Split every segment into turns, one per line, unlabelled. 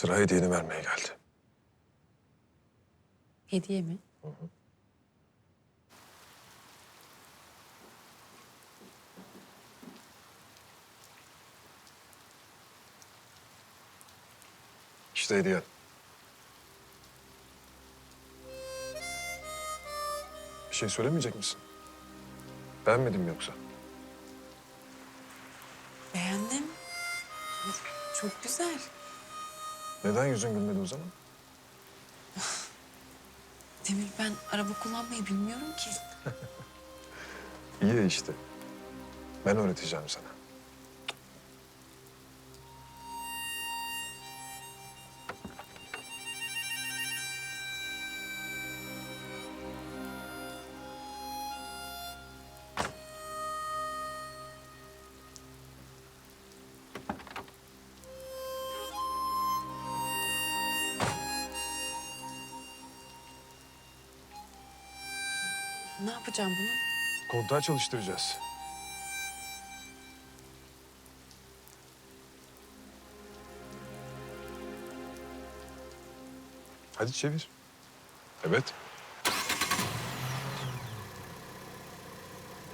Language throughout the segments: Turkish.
Sıra hediyeni vermeye geldi.
Hediye mi?
İşte hediyen. Bir şey söylemeyecek misin? Beğenmedim yoksa?
Beğendim. Çok güzel.
Neden yüzün gülmedi o zaman?
Demir ben araba kullanmayı bilmiyorum ki.
İyi işte. Ben öğreteceğim sana.
Ne yapacağım bunu?
Kontağı çalıştıracağız. Hadi çevir. Evet.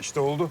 İşte oldu.